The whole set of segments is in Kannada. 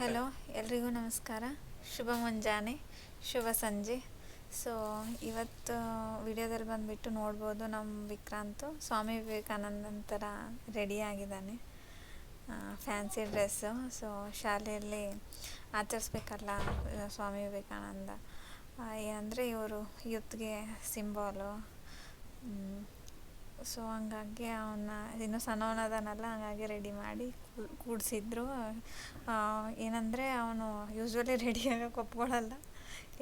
ಹಲೋ, ಎಲ್ರಿಗೂ ನಮಸ್ಕಾರ. ಶುಭ ಮುಂಜಾನೆ, ಶುಭ ಸಂಜೆ. ಸೊ ಇವತ್ತು ವಿಡಿಯೋದಲ್ಲಿ ಬಂದುಬಿಟ್ಟು ನೋಡ್ಬೋದು ನಮ್ಮ ವಿಕ್ರಾಂತು. ಸ್ವಾಮಿ ವಿವೇಕಾನಂದನ ಥರ ರೆಡಿ ಆಗಿದ್ದಾನೆ. ಫ್ಯಾನ್ಸಿ ಡ್ರೆಸ್ಸು ಸೊ ಶಾಲೆಯಲ್ಲಿ ಆಚರಿಸ್ಬೇಕಲ್ಲ ಸ್ವಾಮಿ ವಿವೇಕಾನಂದ. ಏನಂದರೆ ಇವರು ಯೂತ್ಗೆ ಸಿಂಬಾಲು ಸೊ ಹಂಗಾಗಿ ಅವನ್ನ ಇನ್ನೂ ಸಣ್ಣವನದಾನಲ್ಲ, ಹಂಗಾಗಿ ರೆಡಿ ಮಾಡಿ ಕೂಡಿಸಿದ್ರು. ಏನಂದರೆ ಅವನು ಯೂಶ್ವಲಿ ರೆಡಿ ಆಗೋಕೆ ಒಪ್ಕೊಳ್ಳಲ್ಲ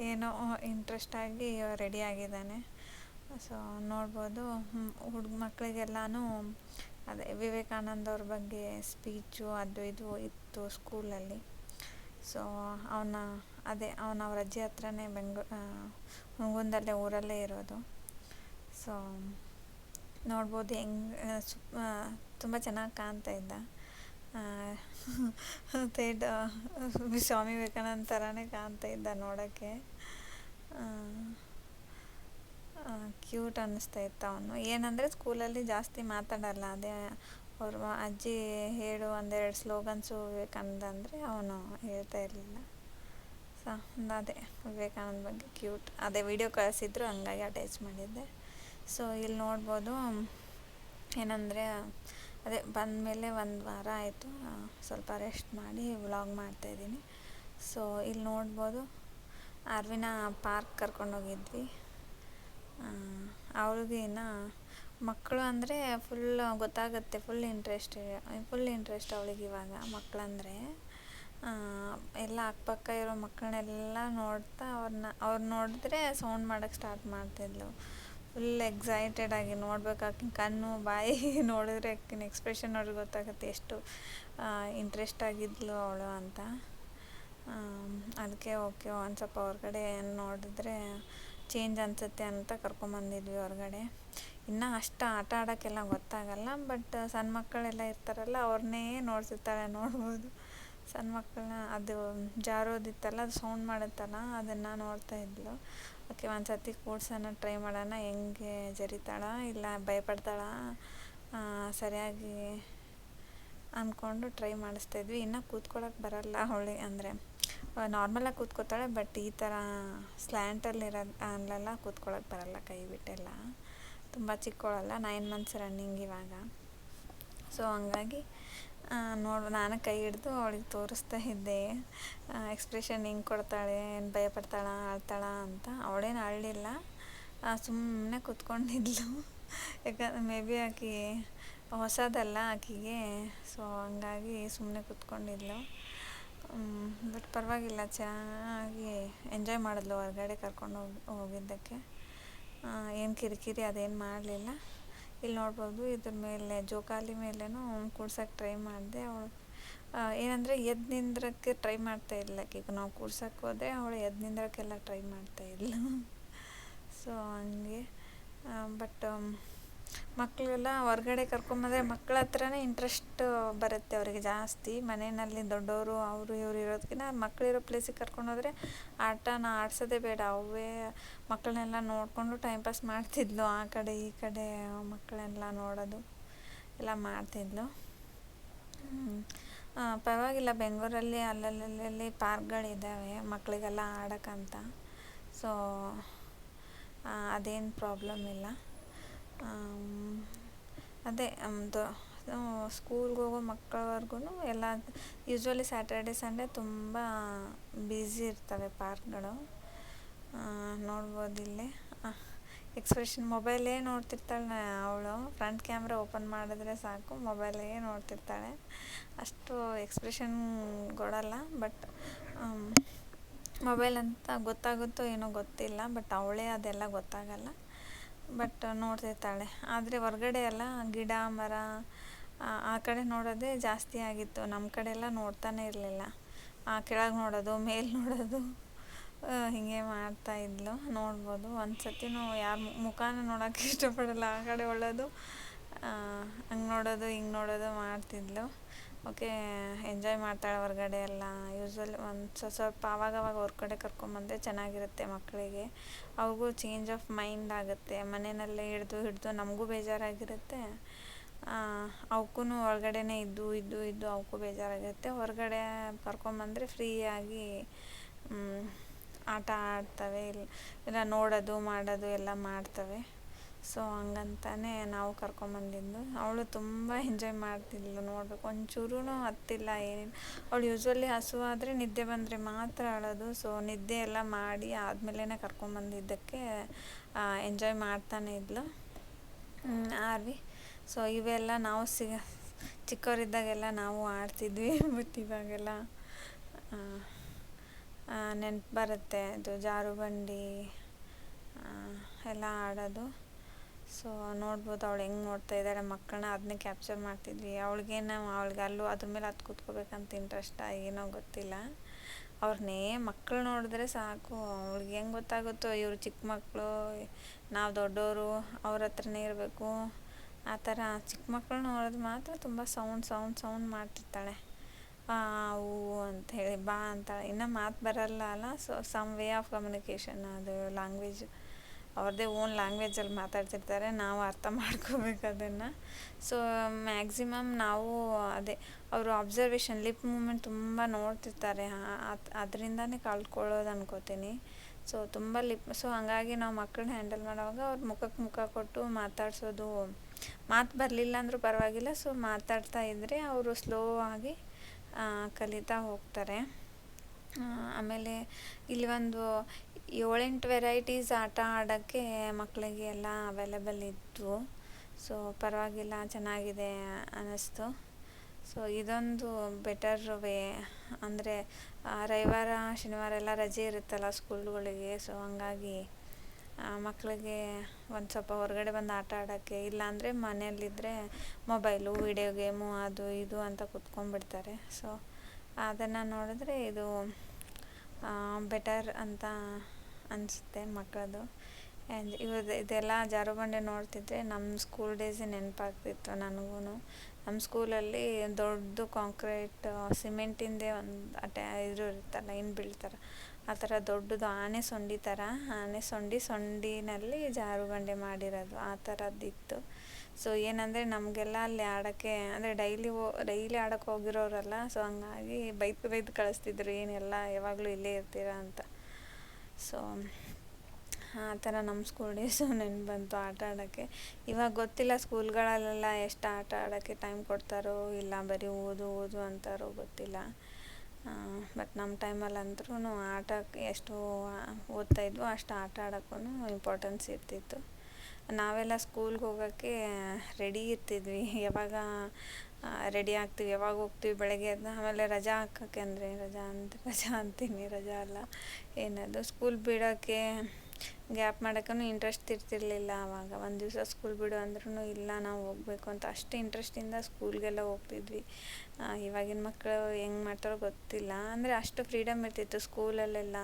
ಏನೋ ಇಂಟ್ರೆಸ್ಟಾಗಿ ರೆಡಿ ಆಗಿದ್ದಾನೆ. ಸೊ ನೋಡ್ಬೋದು. ಹುಡುಗ ಮಕ್ಕಳಿಗೆಲ್ಲನೂ ಅದೇ ವಿವೇಕಾನಂದ ಅವ್ರ ಬಗ್ಗೆ ಸ್ಪೀಚು ಅದು ಇದು ಇತ್ತು ಸ್ಕೂಲಲ್ಲಿ ಸೊ ಅವನ ಅದೇ ಅವನ ಅವ್ರ ಅಜ್ಜಿ ಹತ್ರನೇ ಬೆಂಗ್ಳೂ ಹುಣಗುಂದಲ್ಲೇ ಊರಲ್ಲೇ ಇರೋದು. ಸೊ ನೋಡ್ಬೋದು ಹೆಂಗೆ ತುಂಬ ಚೆನ್ನಾಗಿ ಕಾಣ್ತಾ ಇದ್ದ. ತೇಡ್ ಸ್ವಾಮಿ ವಿವೇಕಾನಂದ ಥರನೇ ಕಾಣ್ತಾ ಇದ್ದ ನೋಡೋಕ್ಕೆ. ಕ್ಯೂಟ್ ಅನ್ನಿಸ್ತಾ ಇತ್ತು ಅವನು. ಏನಂದರೆ ಸ್ಕೂಲಲ್ಲಿ ಜಾಸ್ತಿ ಮಾತಾಡಲ್ಲ, ಅದೇ ಅವ್ರ ಅಜ್ಜಿ ಹೇಳು ಒಂದೆರಡು ಸ್ಲೋಗನ್ಸು ವಿವೇಕಾನಂದ ಅಂದರೆ ಅವನು ಹೇಳ್ತಾ ಇರಲಿಲ್ಲ. ಸೊ ಅದೇ ವಿವೇಕಾನಂದ ಬಗ್ಗೆ ಕ್ಯೂಟ್ ಅದೇ ವಿಡಿಯೋ ಕಳಿಸಿದ್ರು, ಹಂಗಾಗಿ ಅಟ್ಯಾಚ್ ಮಾಡಿದ್ದೆ. ಸೊ ಇಲ್ಲಿ ನೋಡ್ಬೋದು, ಏನಂದರೆ, ಅದೇ ಬಂದ ಮೇಲೆ ಒಂದು ವಾರ ಆಯಿತು. ಸ್ವಲ್ಪ ರೆಸ್ಟ್ ಮಾಡಿ ವ್ಲಾಗ್ ಮಾಡ್ತಾಯಿದ್ದೀನಿ ಸೊ ಇಲ್ಲಿ ನೋಡ್ಬೋದು, ಅರ್ವಿನ ಪಾರ್ಕ್ ಕರ್ಕೊಂಡೋಗಿದ್ವಿ ಅವ್ರಿಗೆ ಇನ್ನು ಮಕ್ಕಳು ಅಂದರೆ ಫುಲ್ ಗೊತ್ತಾಗುತ್ತೆ ಫುಲ್ ಇಂಟ್ರೆಸ್ಟ್ ಫುಲ್ ಇಂಟ್ರೆಸ್ಟ್ ಅವಳಿಗೆ ಇವಾಗ ಮಕ್ಕಳಂದರೆ. ಎಲ್ಲ ಅಕ್ಕಪಕ್ಕ ಇರೋ ಮಕ್ಕಳನ್ನೆಲ್ಲ ನೋಡ್ತಾ ಅವ್ರನ್ನ ಅವ್ರು ನೋಡಿದ್ರೆ ಸೌಂಡ್ ಮಾಡೋಕ್ಕೆ ಸ್ಟಾರ್ಟ್ ಮಾಡ್ತಿದ್ಲು. ಫುಲ್ ಎಕ್ಸೈಟೆಡ್ ಆಗಿ ನೋಡ್ಬೇಕು ಆಕಿನ ಕಣ್ಣು, ಬಾಯಿ ನೋಡಿದ್ರೆ ಆಕಿನ ಎಕ್ಸ್ಪ್ರೆಷನ್ ನೋಡಿದ್ರೆ ಗೊತ್ತಾಗುತ್ತೆ ಎಷ್ಟು ಇಂಟ್ರೆಸ್ಟ್ ಆಗಿದ್ಲು ಅವಳು ಅಂತ. ಅದಕ್ಕೆ ಓಕೆ ಒಂದು ಸ್ವಲ್ಪ ಹೊರಗಡೆ ನೋಡಿದ್ರೆ ಚೇಂಜ್ ಅನಿಸುತ್ತೆ ಅಂತ ಕರ್ಕೊಂಬಂದಿದ್ವಿ ಹೊರಗಡೆ. ಇನ್ನೂ ಅಷ್ಟು ಆಟ ಆಡೋಕ್ಕೆಲ್ಲ ಗೊತ್ತಾಗಲ್ಲ ಬಟ್ ಸಣ್ಣ ಮಕ್ಕಳೆಲ್ಲ ಇರ್ತಾರಲ್ಲ ಅವ್ರನ್ನೇ ನೋಡ್ತಿರ್ತಾಳೆ ನೋಡ್ಬೋದು. ಸಣ್ಣ ಮಕ್ಕಳನ್ನ ಅದು ಜಾರೋದಿತ್ತಲ್ಲ, ಅದು ಸೌಂಡ್ ಮಾಡುತ್ತಲ್ಲ, ಅದನ್ನು ನೋಡ್ತಾ ಇದ್ಲು. ಓಕೆ, ಒಂದು ಸತಿ ಕೂಡ್ಸೋಣ ಟ್ರೈ ಮಾಡೋಣ, ಹೆಂಗೆ ಜರಿತಾಳ ಇಲ್ಲ ಭಯಪಡ್ತಾಳ? ಸರಿಯಾಗಿ ಅಂದ್ಕೊಂಡು ಟ್ರೈ ಮಾಡಿಸ್ತಾ ಇದ್ವಿ. ಇನ್ನೂ ಕೂತ್ಕೊಳ್ಳೋಕೆ ಬರಲ್ಲ ಅವಳಿಗೆ ಅಂದರೆ. ನಾರ್ಮಲಾಗಿ ಕೂತ್ಕೋತಾಳೆ ಬಟ್ ಈ ಥರ ಸ್ಲ್ಯಾಂಟಲ್ಲಿರೋ ಅಲ್ಲೆಲ್ಲ ಕೂತ್ಕೊಳ್ಳೋಕೆ ಬರಲ್ಲ ಕೈ ಬಿಟ್ಟೆಲ್ಲ. ತುಂಬ ಚಿಕ್ಕವಳಲ್ಲ ನೈನ್ ಮಂತ್ಸ್ ರನ್ನಿಂಗ್ ಇವಾಗ. ಸೊ ಹಂಗಾಗಿ ನೋಡು, ನಾನು ಕೈ ಹಿಡ್ದು ಅವಳಿಗೆ ತೋರಿಸ್ತಾ ಇದ್ದೆ. ಎಕ್ಸ್ಪ್ರೆಷನ್ ಹಿಂಗೆ ಕೊಡ್ತಾಳೆ, ಏನು ಭಯಪಡ್ತಾಳ ಅಳ್ತಾಳ ಅಂತ. ಅವಳೇನು ಅಳಲಿಲ್ಲ ಸುಮ್ಮನೆ ಕೂತ್ಕೊಂಡಿದ್ಲು. ಯಾಕಂದ್ರೆ ಮೇ ಬಿ ಆಕೆ ಹೊಸದಲ್ಲ ಆಕೆಗೆ ಸೊ ಹಂಗಾಗಿ ಸುಮ್ಮನೆ ಕೂತ್ಕೊಂಡಿದ್ಲು. ಬಟ್ ಪರವಾಗಿಲ್ಲ, ಚೆನ್ನಾಗಿ ಎಂಜಾಯ್ ಮಾಡಿದ್ಲು ಹೊರಗಡೆ ಕರ್ಕೊಂಡು ಹೋಗಿ, ಹೋಗಿದ್ದಕ್ಕೆ. ಏನು ಕಿರಿಕಿರಿ, ಅದೇನು ಮಾಡಲಿಲ್ಲ. ಇಲ್ಲಿ ನೋಡ್ಬೋದು, ಇದ್ರ ಮೇಲೆ, ಜೋಕಾಲಿ ಮೇಲೇನೂ ಕೂಡ್ಸಕ್ಕೆ ಟ್ರೈ ಮಾಡಿದೆ. ಅವಳು ಏನಂದರೆ ಎದ್ದು ನಿಂದ್ರಕ್ಕೆ ಟ್ರೈ ಮಾಡ್ತಾ ಇಲ್ಲ. ಈಗ ನಾವು ಕೂಡ್ಸಕ್ಕೆ ಹೋದರೆ ಅವಳು ಎದ್ದು ನಿಂದ್ರಕ್ಕೆಲ್ಲ ಟ್ರೈ ಮಾಡ್ತಾ ಇಲ್ಲ. ಸೊ ಹಂಗೆ ಬಟ್ ಮಕ್ಕಳೆಲ್ಲ ಹೊರ್ಗಡೆ ಕರ್ಕೊಂಬಂದರೆ ಮಕ್ಕಳ ಹತ್ರನೇ ಇಂಟ್ರೆಸ್ಟ್ ಬರುತ್ತೆ ಅವರಿಗೆ ಜಾಸ್ತಿ. ಮನೆಯಲ್ಲಿ ದೊಡ್ಡವರು, ಅವರು, ಇವರು ಇರೋದಕ್ಕಿಂತ ಮಕ್ಕಳಿರೋ ಪ್ಲೇಸಿಗೆ ಕರ್ಕೊಂಡೋದ್ರೆ ಆಟನ ಆಡಿಸೋದೇ ಬೇಡ. ಅವೇ ಮಕ್ಕಳನ್ನೆಲ್ಲ ನೋಡಿಕೊಂಡು ಟೈಮ್ ಪಾಸ್ ಮಾಡ್ತಿದ್ಲು ಆ ಕಡೆ, ಈ ಕಡೆ ಮಕ್ಕಳೆಲ್ಲ ನೋಡೋದು ಎಲ್ಲ ಮಾಡ್ತಿದ್ಲು. ಪರವಾಗಿಲ್ಲ, ಬೆಂಗಳೂರಲ್ಲಿ ಅಲ್ಲಲ್ಲಲ್ಲಿ ಪಾರ್ಕ್ಗಳಿದ್ದಾವೆ ಮಕ್ಕಳಿಗೆಲ್ಲ ಆಡೋಕ್ಕಂತ. ಸೊ ಅದೇನು ಪ್ರಾಬ್ಲಮ್ ಇಲ್ಲ. ಅದೇ ನಮ್ಮದು ಸ್ಕೂಲ್ಗೆ ಹೋಗೋ ಮಕ್ಕಳವರೆಗೂ ಎಲ್ಲ ಯೂಶ್ವಲಿ ಸ್ಯಾಟರ್ಡೆ ಸಂಡೇ ತುಂಬ ಬ್ಯುಸಿ ಇರ್ತವೆ ಪಾರ್ಕ್ಗಳು. ನೋಡ್ಬೋದು ಇಲ್ಲಿ. ಎಕ್ಸ್ಪ್ರೆಷನ್ ಮೊಬೈಲೇ ನೋಡ್ತಿರ್ತಾಳೆ ಅವಳು. ಫ್ರಂಟ್ ಕ್ಯಾಮ್ರಾ ಓಪನ್ ಮಾಡಿದ್ರೆ ಸಾಕು ಮೊಬೈಲೇ ನೋಡ್ತಿರ್ತಾಳೆ. ಅಷ್ಟು ಎಕ್ಸ್ಪ್ರೆಷನ್ ಕೊಡಲ್ಲ ಬಟ್ ಮೊಬೈಲ್ ಅಂತ ಗೊತ್ತಾಗುತ್ತೋ ಏನೋ ಗೊತ್ತಿಲ್ಲ ಬಟ್ ಅವಳೇ ಅದೆಲ್ಲ ಗೊತ್ತಾಗಲ್ಲ. ಬಟ್ ನೋಡ್ತಿರ್ತಾಳೆ ಆದರೆ ಹೊರ್ಗಡೆ ಎಲ್ಲ ಗಿಡ, ಮರ, ಆ ಕಡೆ ನೋಡೋದೇ ಜಾಸ್ತಿ ಆಗಿತ್ತು. ನಮ್ಮ ಕಡೆ ಎಲ್ಲ ನೋಡ್ತಾನೆ ಇರಲಿಲ್ಲ. ಆ ಕೆಳಗೆ ನೋಡೋದು, ಮೇಲೆ ನೋಡೋದು ಹೀಗೆ ಮಾಡ್ತಾ ಇದ್ಲು. ನೋಡ್ಬೋದು. ಒಂದು ಸತಿನೂ ಯಾರು ಮುಖಾನ ನೋಡೋಕ್ಕೆ ಇಷ್ಟಪಡಲ್ಲ. ಆ ಕಡೆ ಒಳ್ಳೋದು ಹಂಗೆ ನೋಡೋದು, ಹಿಂಗೆ ನೋಡೋದು ಮಾಡ್ತಿದ್ಲು. ಓಕೆ ಎಂಜಾಯ್ ಮಾಡ್ತಾಳೆ ಹೊರ್ಗಡೆ ಎಲ್ಲ. ಯೂಶ್ವಲಿ ಒಂದು ಸ್ವಲ್ಪ ಆವಾಗವಾಗ ಹೊರ್ಗಡೆ ಕರ್ಕೊಂಬಂದರೆ ಚೆನ್ನಾಗಿರುತ್ತೆ ಮಕ್ಕಳಿಗೆ ಅವ್ರಿಗೂ ಚೇಂಜ್ ಆಫ್ ಮೈಂಡ್ ಆಗುತ್ತೆ. ಮನೆಯಲ್ಲೇ ಹಿಡ್ದು ಹಿಡಿದು ನಮಗೂ ಬೇಜಾರಾಗಿರುತ್ತೆ. ಅವಕ್ಕೂ ಒಳಗಡೆನೇ ಇದ್ದು ಇದ್ದು ಇದ್ದು ಅವಕ್ಕೂ ಬೇಜಾರಾಗಿರುತ್ತೆ. ಹೊರಗಡೆ ಕರ್ಕೊಂಬಂದರೆ ಫ್ರೀಯಾಗಿ ಆಟ ಆಡ್ತವೆ. ಇಲ್ಲ ಇಲ್ಲ, ನೋಡೋದು, ಮಾಡೋದು ಎಲ್ಲ ಮಾಡ್ತವೆ. ಸೊ, ಹಂಗಂತಾನೆ ನಾವು ಕರ್ಕೊಂಬಂದಿದ್ದು. ಅವಳು ತುಂಬ ಎಂಜಾಯ್ ಮಾಡ್ತಿದ್ಲು ನೋಡಬೇಕು. ಒಂಚೂರೂ ಹತ್ತಿಲ್ಲ ಏನಿಲ್ಲ. ಅವಳು ಯೂಶ್ವಲಿ ಹಸುವಾದರೆ ನಿದ್ದೆ ಬಂದರೆ ಮಾತ್ರ ಅಳೋದು. ಸೊ, ನಿದ್ದೆ ಎಲ್ಲ ಮಾಡಿ ಆದಮೇಲೆ ಕರ್ಕೊಂಬಂದಿದ್ದಕ್ಕೆ ಎಂಜಾಯ್ ಮಾಡ್ತಾನೆ ಇದ್ಲು. ಆರ್ವಿ. ಸೊ, ಇವೆಲ್ಲ ನಾವು ಸಿಗ ಚಿಕ್ಕವರಿದ್ದಾಗೆಲ್ಲ ನಾವು ಆಡ್ತಿದ್ವಿ ಬಟ್ ಇವಾಗೆಲ್ಲ ನೆನ್ಪು ಬರುತ್ತೆ. ಅದು ಜಾರುಬಂಡಿ ಎಲ್ಲ ಆಡೋದು. ಸೊ ನೋಡ್ಬೋದು ಅವಳು ಹೆಂಗೆ ನೋಡ್ತಾ ಇದ್ದಾಳೆ ಮಕ್ಕಳನ್ನ ಅದನ್ನೇ ಕ್ಯಾಪ್ಚರ್ ಮಾಡ್ತಿದ್ವಿ. ಅವಳಿಗೇನು, ಅವಳಿಗೆ ಅಲ್ಲೂ ಅದ್ರ ಮೇಲೆ ಹತ್ತು ಕೂತ್ಕೋಬೇಕಂತ ಇಂಟ್ರೆಸ್ಟ ಏನೋ ಗೊತ್ತಿಲ್ಲ. ಅವ್ರನ್ನೇ ಮಕ್ಕಳು ನೋಡಿದ್ರೆ ಸಾಕು. ಅವ್ಳಿಗೆ ಹೆಂಗೆ ಗೊತ್ತಾಗುತ್ತೋ, ಇವರು ಚಿಕ್ಕ ಮಕ್ಕಳು ನಾವು ದೊಡ್ಡವರು ಅವ್ರ ಹತ್ರನೇ ಇರಬೇಕು. ಆ ಥರ ಚಿಕ್ಕ ಮಕ್ಕಳು ನೋಡೋದು ಮಾತ್ರ ತುಂಬ ಸೌಂಡ್ ಸೌಂಡ್ ಸೌಂಡ್ ಮಾಡ್ತಿರ್ತಾಳೆ. ಹೂ ಅಂತ ಹೇಳಿ, ಬಾ ಅಂತಾಳೆ ಇನ್ನೂ ಮಾತು ಬರಲ್ಲ ಅಲ್ಲ so some way of communication ಅದು ಲ್ಯಾಂಗ್ವೇಜ್ ಅವ್ರದ್ದೇ ಓನ್ ಲ್ಯಾಂಗ್ವೇಜಲ್ಲಿ ಮಾತಾಡ್ತಿರ್ತಾರೆ, ನಾವು ಅರ್ಥ ಮಾಡ್ಕೋಬೇಕು ಅದನ್ನು. ಸೊ ಮ್ಯಾಕ್ಸಿಮಮ್ ನಾವು ಅದೇ, ಅವರು ಅಬ್ಸರ್ವೇಷನ್ ಲಿಪ್ ಮೂಮೆಂಟ್ ತುಂಬ ನೋಡ್ತಿರ್ತಾರೆ. ಅದರಿಂದನೇ ಕಲ್ತ್ಕೊಳ್ಳೋದು ಅನ್ಕೋತೀನಿ. ಸೊ ತುಂಬ ಲಿಪ್ ಸೊ ಹಾಗಾಗಿ ನಾವು ಮಕ್ಕಳನ್ನ ಹ್ಯಾಂಡಲ್ ಮಾಡುವಾಗ ಅವ್ರ ಮುಖಕ್ಕೆ ಮುಖ ಕೊಟ್ಟು ಮಾತಾಡ್ಸೋದು, ಮಾತು ಬರಲಿಲ್ಲ ಅಂದರೂ ಪರವಾಗಿಲ್ಲ. ಸೊ ಮಾತಾಡ್ತಾ ಇದ್ದರೆ ಅವರು ಸ್ಲೋ ಆಗಿ ಕಲಿತಾ ಹೋಗ್ತಾರೆ. ಆಮೇಲೆ ಇಲ್ಲಿ ಒಂದು ಏಳೆಂಟು ವೆರೈಟೀಸ್ ಆಟ ಆಡೋಕ್ಕೆ ಮಕ್ಕಳಿಗೆ ಎಲ್ಲ ಅವೈಲೇಬಲ್ ಇದ್ವು. ಸೊ ಪರವಾಗಿಲ್ಲ, ಚೆನ್ನಾಗಿದೆ ಅನ್ನಿಸ್ತು. ಸೊ ಇದೊಂದು ಬೆಟರ್ ವೇ ಅಂದರೆ ರವಿವಾರ, ಶನಿವಾರ ಎಲ್ಲ ರಜೆ ಇರುತ್ತಲ್ಲ ಸ್ಕೂಲ್ಗಳಿಗೆ. ಸೊ ಹಂಗಾಗಿ ಮಕ್ಕಳಿಗೆ ಒಂದು ಸ್ವಲ್ಪ ಹೊರಗಡೆ ಬಂದು ಆಟ ಆಡೋಕ್ಕೆ, ಇಲ್ಲಾಂದರೆ ಮನೆಯಲ್ಲಿದ್ದರೆ ಮೊಬೈಲು ವಿಡಿಯೋ ಗೇಮು ಅದು ಇದು ಅಂತ ಕುತ್ಕೊಂಡ್ಬಿಡ್ತಾರೆ. ಸೊ ಅದನ್ನು ನೋಡಿದ್ರೆ ಇದು ಬೆಟರ್ ಅಂತ ಅನಿಸುತ್ತೆ ಮಕ್ಕಳದು. ಆ್ಯಂಡ್ ಇವ್ರದ್ದು ಇದೆಲ್ಲ ಜಾರುಬಂಡೆ ನೋಡ್ತಿದ್ದರೆ ನಮ್ಮ ಸ್ಕೂಲ್ ಡೇಸೇ ನೆನಪಾಗ್ತಿತ್ತು ನನಗೂ ನಮ್ಮ ಸ್ಕೂಲಲ್ಲಿ ದೊಡ್ಡದು ಕಾಂಕ್ರೀಟ್ ಸಿಮೆಂಟಿಂದೇ ಒಂದು ಅಟ್ಯಾ ಇದು ಇರುತ್ತಲ್ಲ, ಲೈನ್ ಬೀಳ್ತಾರೆ. ಆ ಥರ ದೊಡ್ಡದು ಆನೆ ಸೊಂಡಿ ಥರ, ಆನೆ ಸೊಂಡಿ ಸೊಂಡಿನಲ್ಲಿ ಜಾರುಬಂಡೆ ಮಾಡಿರೋದು, ಆ ಥರದ್ದಿತ್ತು. ಸೊ ಏನಂದರೆ ನಮಗೆಲ್ಲ ಅಲ್ಲಿ ಆಡೋಕ್ಕೆ, ಅಂದರೆ ಡೈಲಿ ಹೋ ಡೈಲಿ ಆಡೋಕ್ಕೆ ಹೋಗಿರೋರಲ್ಲ ಸೊ ಹಂಗಾಗಿ ಬೈದು ಬೈದು ಕಳಿಸ್ತಿದ್ರು, ಏನೆಲ್ಲ, ಯಾವಾಗಲೂ ಇಲ್ಲೇ ಇರ್ತೀರಾ ಅಂತ. ಸೊ ಆ ಥರ ನಮ್ಮ ಸ್ಕೂಲ್ ಡೇಸು ನೆನ್ಪು ಬಂತು ಆಟ ಆಡೋಕ್ಕೆ. ಇವಾಗ ಗೊತ್ತಿಲ್ಲ ಸ್ಕೂಲ್ಗಳಲ್ಲೆಲ್ಲ ಎಷ್ಟು ಆಟ ಆಡೋಕ್ಕೆ ಟೈಮ್ ಕೊಡ್ತಾರೋ ಇಲ್ಲ ಬರೀ ಓದು ಓದು ಅಂತಾರೋ ಗೊತ್ತಿಲ್ಲ. ಬಟ್ ನಮ್ಮ ಟೈಮಲ್ಲಿ ಅಂದ್ರೂ ಆಟಕ್ಕೆ ಎಷ್ಟು ಓದ್ತಾಯಿದ್ವೋ ಅಷ್ಟು ಆಟ ಆಡೋಕ್ಕೂ ಇಂಪಾರ್ಟೆನ್ಸ್ ಇರ್ತಿತ್ತು. ನಾವೆಲ್ಲ ಸ್ಕೂಲ್ಗೆ ಹೋಗೋಕ್ಕೆ ರೆಡಿ ಇರ್ತಿದ್ವಿ. ಯಾವಾಗ ರೆಡಿ ಆಗ್ತೀವಿ. ಯಾವಾಗ ಹೋಗ್ತೀವಿ ಬೆಳಗ್ಗೆ ಎದ್ದು ಆಮೇಲೆ ರಜಾ ಹಾಕೋಕ್ಕೆ ಅಂದರೆ ರಜಾ ಅಂತ, ರಜಾ ಅಂತೀನಿ. ರಜಾ ಅಲ್ಲ, ಏನದು ಸ್ಕೂಲ್ ಬಿಡೋಕ್ಕೆ ಗ್ಯಾಪ್ ಮಾಡೋಕ್ಕೂ ಇಂಟ್ರೆಸ್ಟ್ ಇರ್ತಿರಲಿಲ್ಲ ಆವಾಗ ಒಂದು ದಿವಸ ಸ್ಕೂಲ್ ಬಿಡು ಅಂದ್ರೂ ಇಲ್ಲ, ನಾವು ಹೋಗಬೇಕು ಅಂತ ಅಷ್ಟು ಇಂಟ್ರೆಸ್ಟಿಂದ ಸ್ಕೂಲ್ಗೆಲ್ಲ ಹೋಗ್ತಿದ್ವಿ. ಇವಾಗಿನ ಮಕ್ಕಳು ಹೆಂಗೆ ಮಾಡ್ತಾರೋ ಗೊತ್ತಿಲ್ಲ. ಅಂದರೆ ಅಷ್ಟು ಫ್ರೀಡಮ್ ಇರ್ತಿತ್ತು ಸ್ಕೂಲಲ್ಲೆಲ್ಲ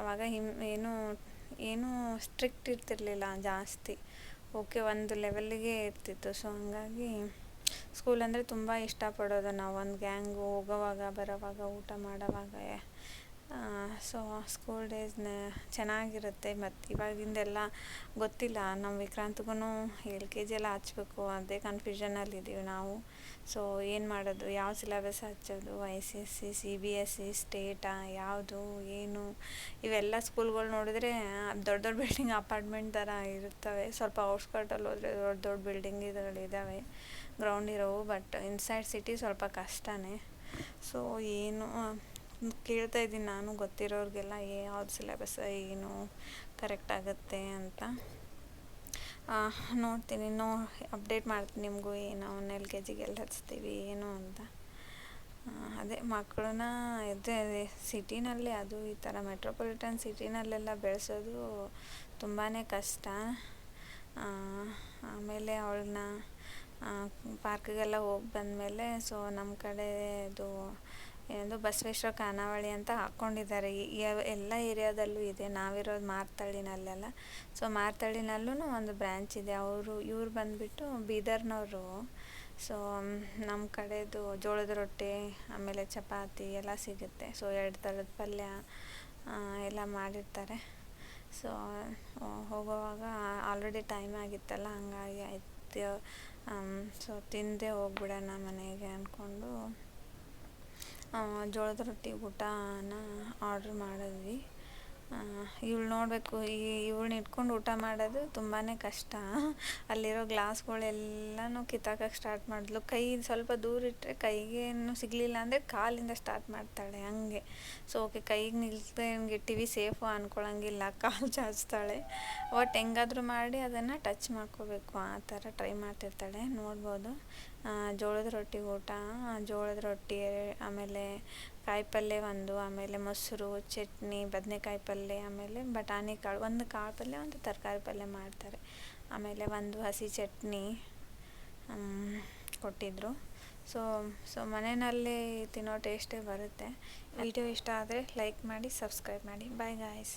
ಆವಾಗ ಹಿಮ್ ಏನು, ಏನೂ ಸ್ಟ್ರಿಕ್ಟ್ ಇರ್ತಿರಲಿಲ್ಲ ಜಾಸ್ತಿ. ಓಕೆ ಒಂದು ಲೆವೆಲ್ಲಿಗೆ ಇರ್ತಿತ್ತು. ಸೊ ಹಂಗಾಗಿ ಸ್ಕೂಲ್ ಅಂದರೆ ತುಂಬ ಇಷ್ಟಪಡೋದು ನಾವು. ಒಂದು ಗ್ಯಾಂಗು ಹೋಗೋವಾಗ, ಬರೋವಾಗ, ಊಟ ಮಾಡೋವಾಗ ಸೊ ಸ್ಕೂಲ್ ಡೇಸ್ನ ಚೆನ್ನಾಗಿರುತ್ತೆ. ಮತ್ತು ಇವಾಗಿಂದೆಲ್ಲ ಗೊತ್ತಿಲ್ಲ. ನಮ್ಮ ವಿಕ್ರಾಂತ್ಗೂ ಎಲ್ ಕೆ ಜಿ ಎಲ್ಲ ಹಚ್ಬೇಕು. ಅದೇ ಕನ್ಫ್ಯೂಷನಲ್ಲಿದ್ದೀವಿ ನಾವು. ಸೊ ಏನು ಮಾಡೋದು? ಯಾವ ಸಿಲೆಬಸ್ ಹಚ್ಚೋದು? I C S C C B S C ಸ್ಟೇಟಾ ಯಾವುದು? ಏನು? ಇವೆಲ್ಲ ಸ್ಕೂಲ್ಗಳು ನೋಡಿದ್ರೆ ದೊಡ್ಡ ದೊಡ್ಡ ಬಿಲ್ಡಿಂಗ್ ಅಪಾರ್ಟ್ಮೆಂಟ್ ಥರ ಇರ್ತವೆ ಸ್ವಲ್ಪ ಔಟ್ಸ್ಕರ್ಟಲ್ಲಿ ಹೋದರೆ ದೊಡ್ಡ ದೊಡ್ಡ ಬಿಲ್ಡಿಂಗ್ ಇದಾವೆ. ಗ್ರೌಂಡ್ ಇರೋವು ಬಟ್ ಇನ್ಸೈಡ್ ಸಿಟಿ ಸ್ವಲ್ಪ ಕಷ್ಟನೇ. ಸೊ ಏನು ಕೇಳ್ತಾ ಇದ್ದೀನಿ ನಾನು, ಗೊತ್ತಿರೋರಿಗೆಲ್ಲ ಯಾವ್ದು ಸಿಲೆಬಸ್ ಏನು ಕರೆಕ್ಟ್ ಆಗುತ್ತೆ ಅಂತ. ನೋಡ್ತೀನಿ ನೋ ಅಪ್ಡೇಟ್ ಮಾಡ್ತೀನಿ ನಿಮಗೂ ಏನು ಅವನ್ನ ಎಲ್ ಕೆ ಜಿಗೆ ಎಲ್ಲಿ ಹಚ್ತೀವಿ, ಏನು ಅಂತ. ಅದೇ ಮಕ್ಕಳನ್ನ ಇದೆ ಸಿಟಿನಲ್ಲಿ ಅದು ಈ ಥರ ಮೆಟ್ರೋಪಾಲಿಟನ್ ಸಿಟಿನಲ್ಲೆಲ್ಲ ಬೆಳೆಸೋದು ತುಂಬಾ ಕಷ್ಟ. ಆಮೇಲೆ ಅವಳನ್ನ ಪಾರ್ಕಿಗೆಲ್ಲ ಹೋಗಿ ಬಂದಮೇಲೆ ಸೊ ನಮ್ಮ ಕಡೆ ಇದು ಏನದು ಬಸವೇಶ್ವರ ಖಾನಾವಳಿ ಅಂತ ಹಾಕ್ಕೊಂಡಿದ್ದಾರೆ ಎಲ್ಲ ಏರಿಯಾದಲ್ಲೂ ಇದೆ. ನಾವಿರೋದು ಮಾರ್ತಳ್ಳಿನಲ್ಲೆಲ್ಲ. ಸೊ ಮಾರ್ತಳ್ಳಿನಲ್ಲೂ ಒಂದು ಬ್ರ್ಯಾಂಚ್ ಇದೆ. ಅವರು, ಇವ್ರು ಬಂದುಬಿಟ್ಟು ಬೀದರ್ನವರು. ಸೊ ನಮ್ಮ ಕಡೆದು ಜೋಳದ ರೊಟ್ಟಿ, ಆಮೇಲೆ ಚಪಾತಿ ಎಲ್ಲ ಸಿಗುತ್ತೆ. ಸೊ ಎರಡು ಥರದ ಪಲ್ಯ ಎಲ್ಲ ಮಾಡಿರ್ತಾರೆ. ಸೊ ಹೋಗುವಾಗ ಆಲ್ರೆಡಿ ಟೈಮ್ ಆಗಿತ್ತಲ್ಲ, ಹಂಗಾಗಿ ಆಯ್ತು. ಸೊ ತಿಂದೇ ಹೋಗ್ಬಿಡೋಣ ಮನೆಗೆ ಅಂದ್ಕೊಂಡು ಜೋಳದ ರೊಟ್ಟಿ ಊಟನ ಆರ್ಡ್ರ್ ಮಾಡಿದ್ವಿ. ಇವಳು ನೋಡಬೇಕು, ಈ ಇವಳನ್ನ ಇಟ್ಕೊಂಡು ಊಟ ಮಾಡೋದು ತುಂಬಾ ಕಷ್ಟ. ಅಲ್ಲಿರೋ ಗ್ಲಾಸ್ಗಳೆಲ್ಲನೂ ಕಿತ್ತಾಕಕ್ಕೆ ಸ್ಟಾರ್ಟ್ ಮಾಡಿದ್ಲು. ಕೈ ಸ್ವಲ್ಪ ದೂರ ಇಟ್ಟರೆ ಕೈಗೇನು ಸಿಗಲಿಲ್ಲ ಅಂದರೆ ಕಾಲಿಂದ ಸ್ಟಾರ್ಟ್ ಮಾಡ್ತಾಳೆ ಹಂಗೆ. ಸೊ ಓಕೆ ಕೈಗೆ ನಿಲ್ತೆ ವಿ ಸೇಫು ಅಂದ್ಕೊಳಂಗಿಲ್ಲ ಕಾಲು ಚಾಚ್ತಾಳೆ. ಒಟ್ಟು ಹೆಂಗಾದ್ರೂ ಮಾಡಿ ಅದನ್ನು ಟಚ್ ಮಾಡ್ಕೋಬೇಕು. ಆ ಥರ ಟ್ರೈ ಮಾಡ್ತಿರ್ತಾಳೆ, ನೋಡ್ಬೋದು. ಜೋಳದ ರೊಟ್ಟಿ ಊಟ ಜೋಳದ ರೊಟ್ಟಿ ಆಮೇಲೆ ಕಾಯಿ ಪಲ್ಯ ಒಂದು ಆಮೇಲೆ ಮೊಸರು ಚಟ್ನಿ ಬದನೆಕಾಯಿ ಪಲ್ಯ ಆಮೇಲೆ ಬಟಾಣಿ ಕಾಳು ಒಂದು ಕಾಳು ಪಲ್ಯ ಒಂದು ತರಕಾರಿ ಪಲ್ಯ ಮಾಡ್ತಾರೆ. ಆಮೇಲೆ ಒಂದು ಹಸಿ ಚಟ್ನಿ ಕೊಟ್ಟಿದ್ದರು ಸೊ ಸೊ ಮನೆಯಲ್ಲಿ ತಿನ್ನೋ ಟೇಸ್ಟೇ ಬರುತ್ತೆ. ವಿಡಿಯೋ ಇಷ್ಟ ಆದರೆ ಲೈಕ್ ಮಾಡಿ ಸಬ್ಸ್ಕ್ರೈಬ್ ಮಾಡಿ. Bye guys